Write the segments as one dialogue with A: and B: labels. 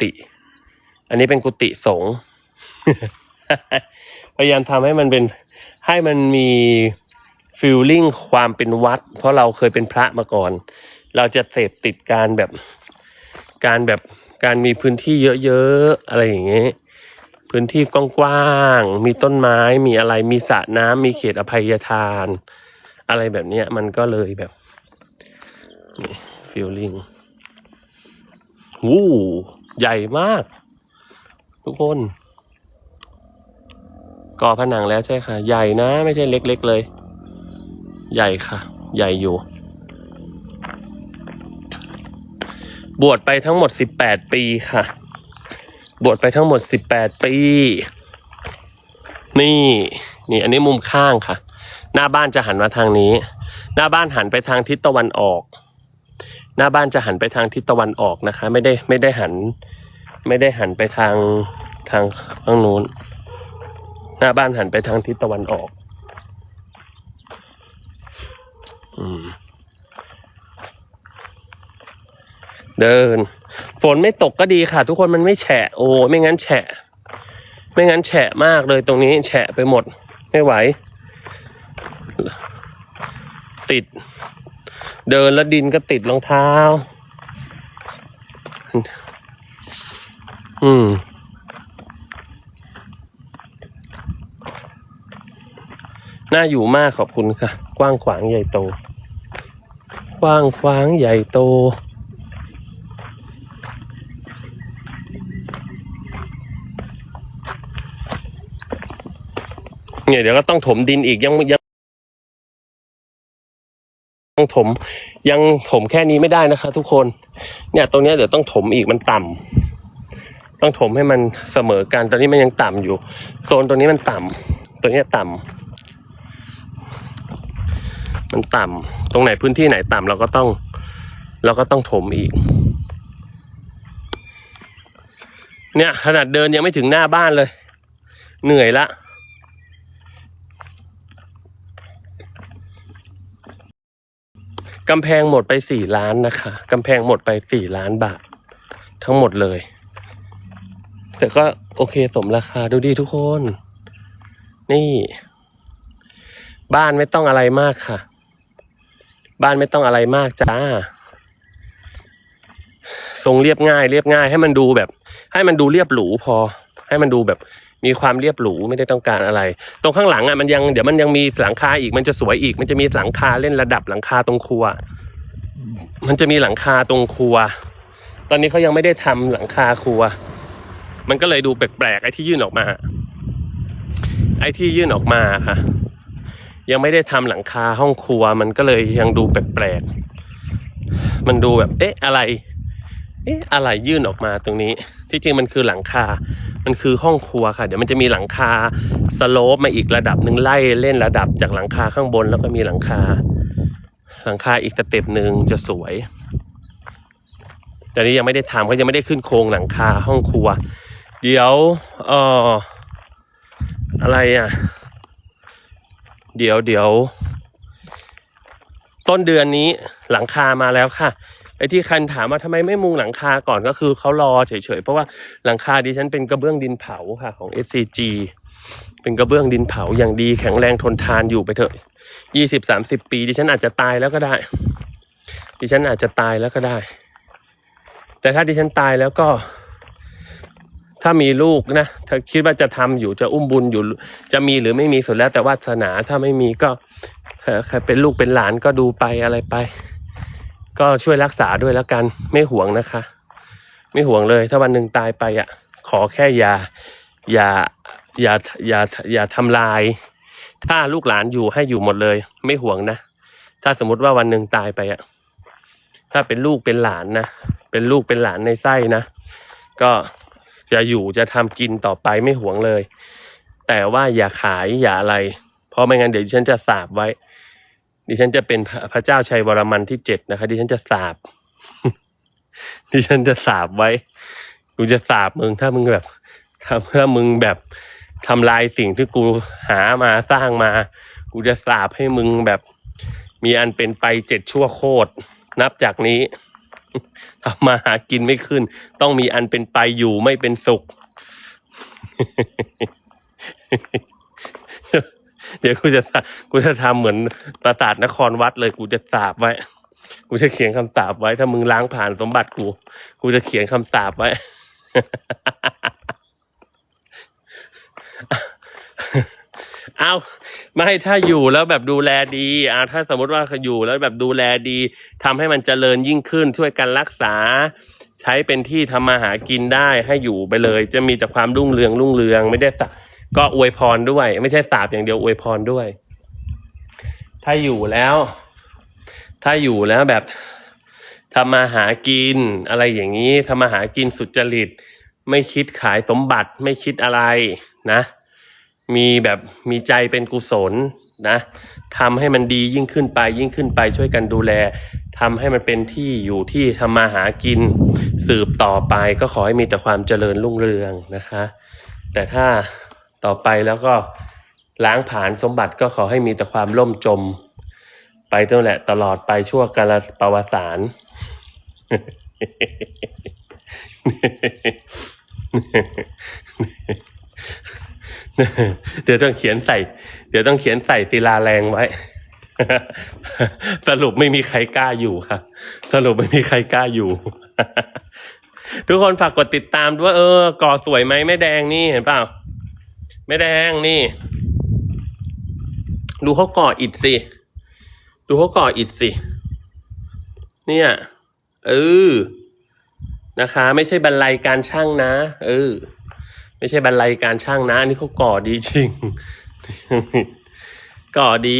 A: ฏิอันนี้เป็นกุฏิสงฆ์พยายามทำให้มันเป็นให้มันมีฟิลลิ่งความเป็นวัด เพราะเราเคยเป็นพระมาก่อน เราจะเสพติดการแบบการแบบการมีพื้นที่เยอะๆอะไรอย่างเงี้ยพื้นที่กว้างๆมีต้นไม้มีอะไรมีสระน้ำมีเขตอภัยทาน อะไรแบบเนี้ยมันก็เลยแบบฟิลลิ่งวู้ ใหญ่มาก ทุกคน ก่อผนังแล้วใช่ค่ะ ใหญ่นะ ไม่ใช่เล็กๆเลย ใหญ่ค่ะ ใหญ่อยู่ บวชไปทั้งหมดสิบแปดปีค่ะ บวชไปทั้งหมดสิบแปดปี นี่ นี่ อันนี้มุมข้างค่ะ หน้าบ้านจะหันมาทางนี้ หน้าบ้านหันไปทางทิศตะวันออก หน้าบ้านจะหันไปทางทิศตะวันออกนะคะ ไม่ได้ไม่ได้หัน ไม่ได้หันไปทางทางข้างนู้น หน้าบ้านหันไปทางทิศตะวันออกอืมเดิน ฝนไม่ตกก็ดีค่ะ ทุกคนมันไม่แฉะ โอ้ไม่งั้นแฉะ ไม่งั้นแฉะมากเลยตรงนี้แฉะไปหมด ไม่ไหว ติด เดินแล้วดินก็ติดรองเท้า อืม น่าอยู่มากขอบคุณค่ะ กว้างขวางใหญ่โต กว้างขวางใหญ่โต เนี่ยเดี๋ยวก็ต้องถมดินอีกยังยัง ต้องถม ยังถมแค่นี้ไม่ได้นะคะ ทุกคน เนี่ยตรงนี้เดี๋ยวต้องถมอีกมันต่ำต้องถมให้มันเสมอกันตอนนี้มันยังต่ำอยู่ โซนตัวนี้มันต่ำตัวนี้ต่ำมันต่ำตรงไหนพื้นที่ไหนต่ำเราก็ต้อง เราก็ต้องถมอีก เนี่ยขนาดเดินยังไม่ถึงหน้าบ้านเลย เหนื่อยละ กำแพงหมดไปสี่ล้านนะคะกำแพงหมดไปสี่ล้านบาท ทั้งหมดเลย แต่ก็โอเคสมราคาดูดีทุกคน นี่ บ้านไม่ต้องอะไรมากค่ะ บ้านไม่ต้องอะไรมากจ้าทรงเรียบง่าย เรียบง่าย ให้มันดูแบบ ให้มันดูเรียบหรูพอ ให้มันดูแบบ มีความเรียบหรูไม่ได้ต้องการอะไร ตรงข้างหลังอะมันยังเดี๋ยวมันยังมีหลังคาอีกมันจะสวยอีก มันจะมีหลังคาเล่นระดับหลังคาตรงครัว มันจะมีหลังคาตรงครัว ตอนนี้เขายังไม่ได้ทำหลังคาครัว มันก็เลยดูแปลกๆไอ้ที่ยื่นออกมา ไอ้ที่ยื่นออกมาค่ะ ยังไม่ได้ทำหลังคาห้องครัว มันก็เลยยังดูแปลกๆมันดูแบบเอ๊ะอะไร เอ๊ะอะไรยื่นออกมาตรงนี้ ที่จริงมันคือหลังคา มันคือห้องครัวค่ะ เดี๋ยวมันจะมีหลังคาสโลปมาอีกระดับหนึ่งไล่เล่นระดับจากหลังคาข้างบนแล้วก็มีหลังคา หลังคาอีกสเต็ปหนึ่งจะสวยแต่นี้ยังไม่ได้ทำเขายังไม่ได้ขึ้นโครงหลังคาห้องครัว เดี๋ยวเอ่ออะไรอะ เดี๋ยวเดี๋ยวต้นเดือนนี้หลังคามาแล้วค่ะ อ้ที่คันถามว่าทำไมไม่มุงหลังคาก่อนก็คือเขารอเฉยๆ เพราะว่าหลังคาดิฉันเป็นกระเบื้องดินเผาค่ะของ SCG เป็นกระเบื้องดินเผาอย่างดีแข็งแรงทนทานอยู่ไปเถอะยี่สิบสามสิบปีดิฉันอาจจะตายแล้วก็ได้ ดิฉันอาจจะตายแล้วก็ได้ แต่ถ้าดิฉันตายแล้วก็ ถ้ามีลูกนะถ้าคิดว่าจะทำอยู่จะอุ้มบุญอยู่ จะมีหรือไม่มีสุดแล้ว แต่วาสนาถ้าไม่มีก็เอ่เป็นลูกเป็นหลานก็ดูไปอะไรไป ก็ช่วยรักษาด้วยแล้วกันไม่ห่วงนะคะ ไม่ห่วงเลย ถ้าวันหนึ่งตายไปอะ ขอแค่อย่าอย่าอย่าอย่าอย่าทำลาย ถ้าลูกหลานอยู่ให้อยู่หมดเลย ไม่ห่วงนะ ถ้าสมมติว่าวันหนึ่งตายไปอะ ถ้าเป็นลูกเป็นหลานนะเป็นลูกเป็นหลานในไส้นะก็จะอยู่จะทำกินต่อไปไม่ห่วงเลย แต่ว่าอย่าขายอย่าอะไร เพราะไม่งั้นเดี๋ยวฉันจะสาบไว้ ดิฉันจะเป็นพระเจ้าชัยวรมันที่เจ็ดนะคะดิฉันจะสาบดิฉันจะสาบไว้กูจะสาบมึงถ้ามึงแบบถ้าถ้ามึงแบบทำลายสิ่งที่กูหามาสร้างมา กูจะสาบให้มึงแบบ มีอันเป็นไปเจ็ดชั่วโคตรนับจากนี้ทำมาหากินไม่ขึ้น ต้องมีอันเป็นไปอยู่ไม่เป็นสุข เดี๋ยวกูจะกูจะทำเหมือนประสาทนครวัดเลยกูจะสาบไว้ กูจะเขียนคำสาบไว้ ถ้ามึงล้างผ่านสมบัติกู กูจะเขียนคำสาบไว้ เอาไม่ถ้าอยู่แล้วแบบดูแลดีอ่าถ้าสมมติว่าอยู่แล้วแบบดูแลดีทำให้มันเจริญยิ่งขึ้น ช่วยกันรักษา ใช้เป็นที่ทำมาหากินได้ให้อยู่ไปเลย จะมีแต่ความรุ่งเรืองรุ่งเรืองไม่ได้สะ ก็อวยพรด้วย ไม่ใช่สาบอย่างเดียวอวยพรด้วย ถ้าอยู่แล้ว ถ้าอยู่แล้วแบบทำมาหากินอะไรอย่างนี้ทำมาหากินสุจริต ไม่คิดขายสมบัติไม่คิดอะไรนะ มีแบบมีใจเป็นกุศลนะทำให้มันดียิ่งขึ้นไปยิ่งขึ้นไปช่วยกันดูแลทำให้มันเป็นที่อยู่ที่ทำมาหากินสืบต่อไปก็ขอให้มีแต่ความเจริญรุ่งเรืองนะคะ แต่ถ้า ต่อไปแล้วก็ล้างผ่านสมบัติก็ขอให้มีแต่ความล่มจม ไปตั้งแหละตลอดไปชั่วกาลประวัติศาสตร์เดี๋ยวต้องเขียนใส่ เดี๋ยวต้องเขียนใส่ศิลาแรงไว้ สรุปไม่มีใครกล้าอยู่ครับสรุปไม่มีใครกล้าอยู่ ทุกคนฝากกดติดตามด้วยเออ ก่อสวยไหมแม่แดงนี่เห็นเปล่า แม่แดงนี่ ดูเขาก่ออิฐสิ ดูเขาก่ออิฐสิ เนี่ยเออนะคะ ไม่ใช่บรรลัยการช่างนะ เออ ไม่ใช่บรรลัยการช่างนะ อันนี้เขาก่อดีจริง ก่อดี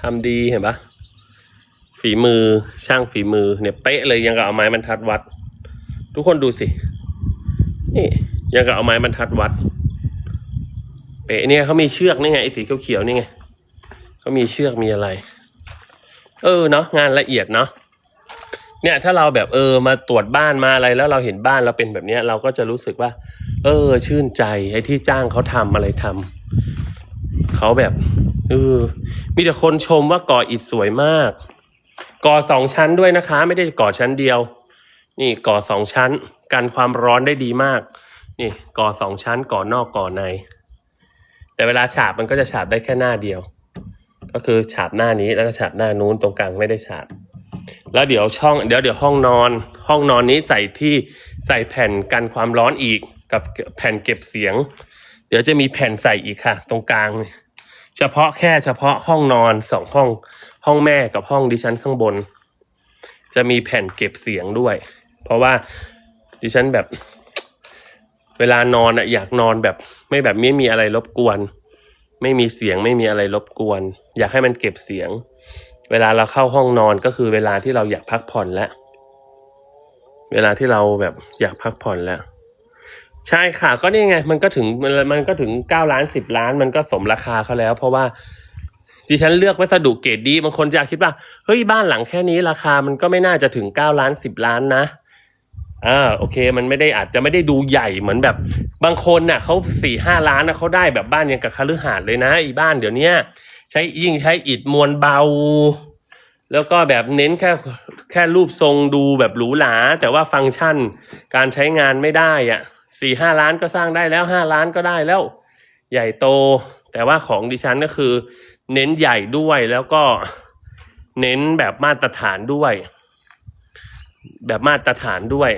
A: ทำดีเห็นปะฝีมือช่างฝีมือเนี่ยเป๊ะเลยยังกับเอาไม้บรรทัดวัด ทุกคนดูสิ นี่ยังกับเอาไม้บรรทัดวัด เป๊ะเนี่ยเขามีเชือกนี่ไงไอ้สีเขียวๆนี่ไงเขามีเชือกมีอะไร เออเนาะงานละเอียดเนาะเนี่ยถ้าเราแบบเออมาตรวจบ้านมาอะไรแล้วเราเห็นบ้านเราเป็นแบบเนี้ย เราก็จะรู้สึกว่า เออ ชื่นใจไอ้ที่จ้างเขาทำอะไรทำเขาแบบเออมีแต่คนชมว่าก่ออิฐสวยมาก ก่อสองชั้นด้วยนะคะ ไม่ได้ก่อชั้นเดียว นี่ก่อสองชั้นกันความร้อนได้ดีมาก นี่ก่อสองชั้นก่อนอกก่อใน แต่เวลาฉาบมันก็จะฉาบได้แค่หน้าเดียว ก็คือฉาบหน้านี้แล้วก็ฉาบหน้านู้นตรงกลางไม่ได้ฉาบ แล้วเดี๋ยวช่องเดี๋ยวเดี๋ยวห้องนอน ห้องนอนนี้ใส่ที่ใส่แผ่นกันความร้อนอีกกับแผ่นเก็บเสียง เดี๋ยวจะมีแผ่นใส่อีกค่ะ ตรงกลาง เฉพาะแค่เฉพาะห้องนอนสองห้องห้องแม่กับห้องดิฉันข้างบน จะมีแผ่นเก็บเสียงด้วย เพราะว่าดิฉันแบบ เวลานอนอะอยากนอนแบบ ไม่แบบไม่มีอะไรรบกวน ไม่มีเสียงไม่มีอะไรรบกวน อยากให้มันเก็บเสียง เวลาเราเข้าห้องนอนก็คือเวลาที่เราอยากพักผ่อนแล้วเวลาที่เราแบบอยากพักผ่อนแล้ว ใช่ค่ะ ก็นี่ไง มันก็ถึงมันมันก็ถึงเก้าล้านสิบล้าน มันก็สมราคาเขาแล้ว เพราะว่าดิฉันเลือกวัสดุเกรดดีบางคนจะคิดว่าเฮ้ยบ้านหลังแค่นี้ราคามันก็ไม่น่าจะถึงเก้าล้านสิบล้านนะ อ่าโอเค มันไม่ได้อาจจะไม่ได้ดูใหญ่เหมือนแบบ บางคนน่ะเขาสี่ห้าล้านนะเขาได้แบบบ้านยังกับคฤหาสน์เลยนะอีบ้านเดี๋ยวนี้ใช้ยิ่งใช้อิฐมวลเบา แล้วก็แบบเน้นแค่แค่รูปทรงดูแบบหรูหราแต่ว่าฟังก์ชันการใช้งานไม่ได้อะสี่ห้าล้านก็สร้างได้แล้วห้าล้านก็ได้แล้ว ใหญ่โต แต่ว่าของดิฉันก็คือ เน้นใหญ่ด้วยแล้วก็เน้นแบบมาตรฐานด้วย แบบมาตรฐานด้วย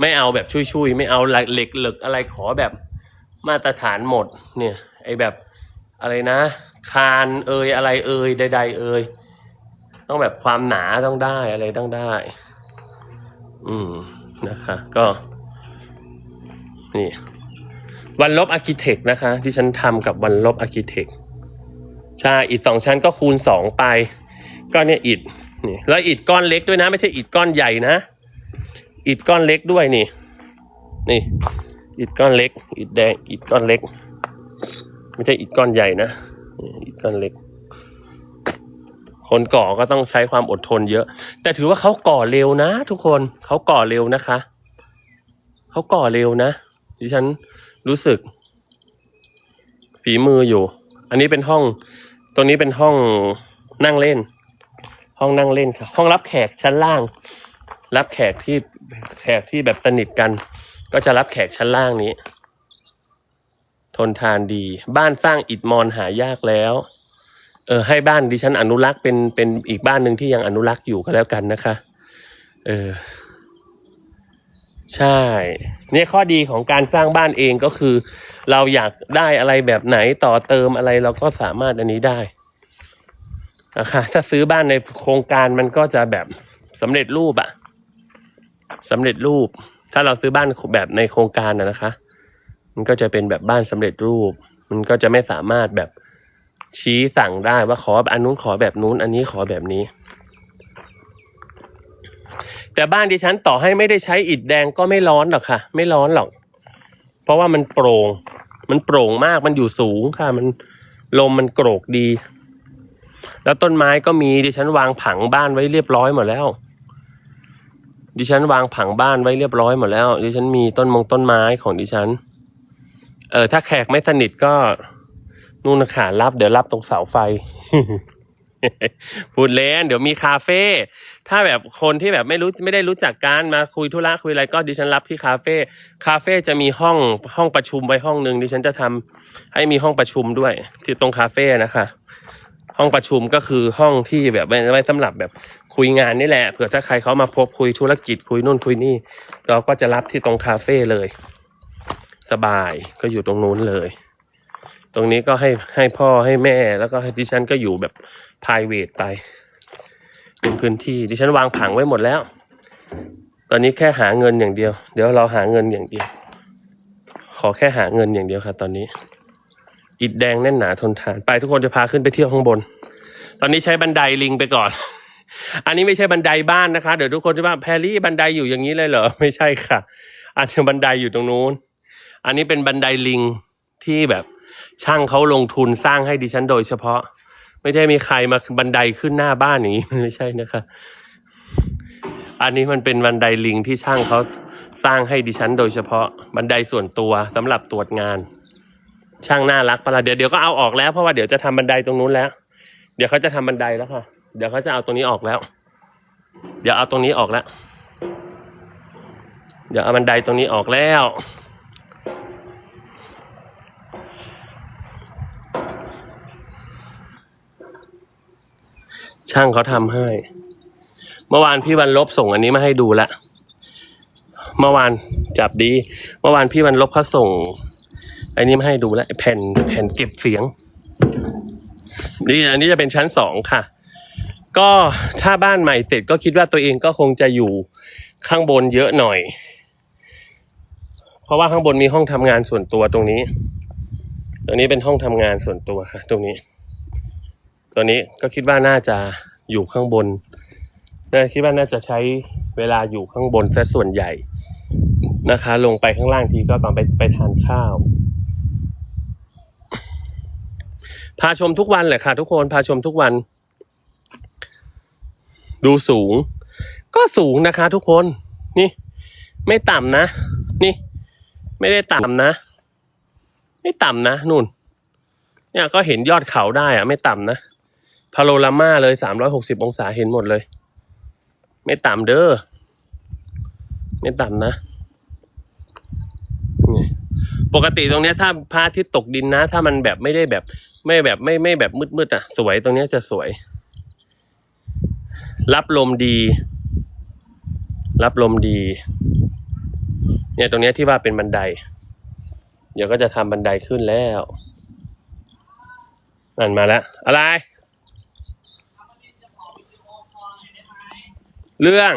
A: ไม่เอาแบบชุยๆ ไม่เอาเหล็กเหล็กอะไรขอแบบมาตรฐานหมด เนี่ย ไอแบบอะไรนะ คานเอยอะไรเอยใด ๆ เอยต้องแบบความหนาต้องได้อะไรต้องได้ อืมนะคะ ก็ นี่ วันลบอาร์คิเทคนะคะ ที่ฉันทำกับวันลบอาร์คิเทคใช่อิฐสองชั้นก็คูณสองไป ก็เนี่ยอิฐ นี่แล้วอิฐก้อนเล็กด้วยนะ ไม่ใช่อิฐก้อนใหญ่นะ อิฐก้อนเล็กด้วยนี่ นี่ อิฐก้อนเล็ก อิฐแดง อิฐก้อนเล็ก ไม่ใช่อิฐก้อนใหญ่นะอิฐก้อนเล็ก คนก่อก็ต้องใช้ความอดทนเยอะ แต่ถือว่าเขาก่อเร็วนะ ทุกคนเขาก่อเร็วนะคะเขาก่อเร็วนะดิฉันรู้สึก ฝีมืออยู่ อันนี้เป็นห้องตัวนี้เป็นห้องนั่งเล่น ห้องนั่งเล่นค่ะห้องรับแขกชั้นล่าง รับแขกที่แขกที่แบบสนิทกัน ก็จะรับแขกชั้นล่างนี้ ทนทานดี บ้านสร้างอิฐมอนหายากแล้วเออให้บ้านดิฉันอนุรักษ์เป็นเป็นอีกบ้านหนึ่งที่ยังอนุรักษ์อยู่ก็แล้วกันนะคะ เออใช่ เนี่ยข้อดีของการสร้างบ้านเองก็คือ เราอยากได้อะไรแบบไหนต่อเติมอะไรเราก็สามารถอันนี้ได้ นะคะถ้าซื้อบ้านในโครงการมันก็จะแบบสำเร็จรูปอะสำเร็จรูป ถ้าเราซื้อบ้านแบบในโครงการนะนะคะ มันก็จะเป็นแบบบ้านสำเร็จรูป มันก็จะไม่สามารถแบบชี้สั่งได้ว่าขออันนู้นขอแบบนู้น อันนี้ขอแบบนี้ แต่บ้านดิฉันต่อให้ไม่ได้ใช้อิฐแดงก็ไม่ร้อนหรอกค่ะ ไม่ร้อนหรอก เพราะว่ามันโปร่ง มันโปร่งมากมันอยู่สูงค่ะ มันลมมันโกรกดี แล้วต้นไม้ก็มีดิฉันวางผังบ้านไว้เรียบร้อยหมดแล้ว ดิฉันวางผังบ้านไว้เรียบร้อยหมดแล้ว ดิฉันมีต้นมงต้นไม้ของดิฉัน เออถ้าแขกไม่สนิทก็นู่นนะขารับ เดี๋ยวรับตรงเสาไฟพูดเล่นเดี๋ยวมีคาเฟ่ถ้าแบบคนที่แบบไม่รู้ไม่ได้รู้จักกันมาคุยธุระคุยอะไรก็ดิฉันรับที่คาเฟ่คาเฟ่จะมีห้องห้องประชุมไว้ห้องหนึ่งดิฉันจะทำให้มีห้องประชุมด้วย ที่ตรงคาเฟ่นะคะ ห้องประชุมก็คือห้องที่แบบไว้ไว้สำหรับแบบคุยงานนี่แหละเผื่อถ้าใครเขามาพบคุยธุรกิจคุยนู่นคุยนี่ เราก็จะรับที่ตรงคาเฟ่เลย สบายก็อยู่ตรงนู้นเลย ตรงนี้ก็ให้ให้พ่อให้แม่แล้วก็ให้ดิฉันก็อยู่แบบ p r i v a t ไป เป็นพื้นที่ดิฉันวางผังไว้หมดแล้ว ตอนนี้แค่หาเงินอย่างเดียว เดี๋ยวเราหาเงินอย่างเดียว ขอแค่หาเงินอย่างเดียวครับตอนนี้ อิฐแดงแน่นหนาทนทาน ไปทุกคนจะพาขึ้นไปเที่ยวข้างบน ตอนนี้ใช้บันไดลิงไปก่อน อันนี้ไม่ใช่บันไดบ้านนะคะ เดี๋ยวทุกคนจะว่าแพรรี่บันไดอยู่อย่างนี้เลยเหรอ ไม่ใช่ค่ะ อันนี้บันไดอยู่ตรงนู้น อันนี้เป็นบันไดลิงที่แบบช่างเขาลงทุนสร้างให้ดิฉันโดยเฉพาะ ไม่ได้มีใครมาบันไดขึ้นหน้าบ้านอย่างนี้ไม่ใช่นะคะ อันนี้มันเป็นบันไดลิงที่ช่างเขาสร้างให้ดิฉันโดยเฉพาะ บันไดส่วนตัวสำหรับตรวจงาน ช่างน่ารักปะละเดี๋ยวเดี๋ยวก็เอาออกแล้วเพราะว่าเดี๋ยวจะทำบันไดตรงนู้นแล้ว เดี๋ยวเขาจะทำบันไดแล้วค่ะ เดี๋ยวเขาจะเอาตรงนี้ออกแล้ว เดี๋ยวเอาตรงนี้ออกแล้ว เดี๋ยวเอาบันไดตรงนี้ออกแล้ว ช่างเขาทำให้ เมื่อวานพี่วันลบส่งอันนี้มาให้ดูละ เมื่อวานจับดี เมื่อวานพี่วันลบเขาส่ง อันนี้มาให้ดูแล้วแผ่นแผ่นเก็บเสียงนี่อันนี้จะเป็นชั้นสองค่ะ ก็ถ้าบ้านใหม่เสร็จก็คิดว่าตัวเองก็คงจะอยู่ข้างบนเยอะหน่อย เพราะว่าข้างบนมีห้องทำงานส่วนตัวตรงนี้ ตรงนี้เป็นห้องทำงานส่วนตัวค่ะ ตรงนี้ ตัวนี้ก็คิดว่าน่าจะอยู่ข้างบนน่าคิดว่าน่าจะใช้เวลาอยู่ข้างบนซะส่วนใหญ่นะคะ ลงไปข้างล่างทีก็ตอนไปไปทานข้าว พาชมทุกวันแหละค่ะ ทุกคนพาชมทุกวัน ดูสูง ก็สูงนะคะ ทุกคนนี่ ไม่ต่ำนะ นี่ ไม่ได้ต่ำนะ ไม่ต่ำนะนู่น เนี่ยก็เห็นยอดเขาได้อะไม่ต่ำนะพาโรรามาเลยสามร้อยหกสิบองศาเห็นหมดเลย ไม่ต่ำเด้อไม่ต่ำนะ ปกติตรงเนี้ยถ้าพระอาทิตย์ตกดินนะ ถ้ามันแบบไม่ได้แบบ ไม่แบบไม่ไม่แบบมืดๆอะ สวยตรงเนี้ยจะสวย รับลมดี รับลมดี เนี่ยตรงเนี้ยที่ว่าเป็นบันได เดี๋ยวก็จะทำบันไดขึ้นแล้วนั่นมาแล้ว อะไร เรื่อง